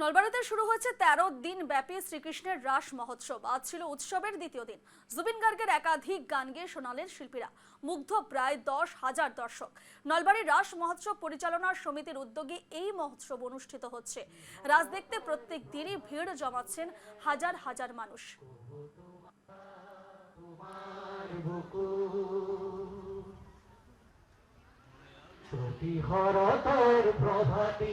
নলবাড়িতে শুরু হয়েছে তেরো দিন ব্যাপী শ্রীকৃষ্ণের রাস মহোৎসব। আজ ছিল উৎসবের দ্বিতীয় দিন। জুবিন গার্গের একাধিক গান গেয়ে শোনালেন শিল্পীরা মুগ্ধ প্রায় দশ হাজার দর্শক। নলবাড়ির রাস মহোৎসব পরিচালনা সমিতির উদ্যোগে এই মহোৎসব অনুষ্ঠিত হচ্ছে। রাস দেখতে প্রত্যেক দিনই ভিড় জমাচ্ছেন হাজার হাজার মানুষ। প্রভাতি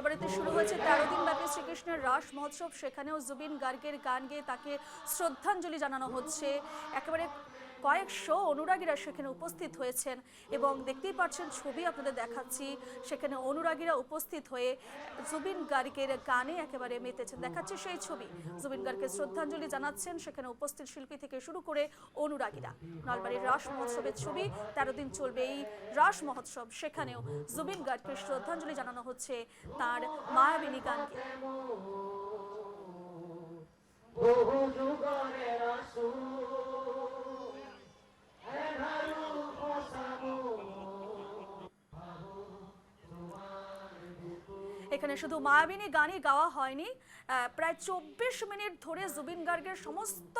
নলবাড়িতে শুরু হয়েছে তেরো দিন ব্যাপী শ্রীকৃষ্ণের রাস মহোৎসব। সেখানেও জুবিন গার্গের গান গেয়ে তাকে শ্রদ্ধাঞ্জলি জানানো হচ্ছে। একেবারে কয়েকশো অনুরাগীরা সেখানে উপস্থিত হয়েছেন এবং দেখতেই পাচ্ছেন, ছবি আপনাদের দেখাচ্ছি। সেখানে অনুরাগীরা উপস্থিত হয়ে জুবিন গার্গের গানে একেবারে মেতেছেন। দেখাচ্ছে সেই ছবি। জুবিন গার্গকে শ্রদ্ধাঞ্জলি জানাচ্ছেন। সেখানে উপস্থিত শিল্পী থেকে শুরু করে অনুরাগীরা। নলবাড়ির রাস মহোৎসবের ছবি, তেরো দিন চলবে এই রাস মহোৎসব। সেখানেও জুবিন গার্গকে শ্রদ্ধাঞ্জলি জানানো হচ্ছে তার মায়াবিনী গানকে। এখানে শুধু মায়াবিনী গানই গাওয়া হয়নি প্রায় চব্বিশ মিনিট ধরে জুবিন গার্গের সমস্ত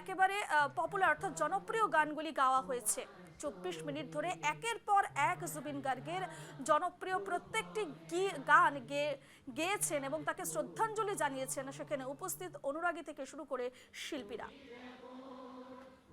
একেবারে পপুলার অর্থাৎ জনপ্রিয় গানগুলি গাওয়া হয়েছে। চব্বিশ মিনিট ধরে একের পর এক জুবিন গার্গের জনপ্রিয় প্রত্যেকটি গান গেয়ে গেয়েছেন এবং তাকে শ্রদ্ধাঞ্জলি জানিয়েছেন। সেখানে উপস্থিত অনুরাগী থেকে শুরু করে শিল্পীরা।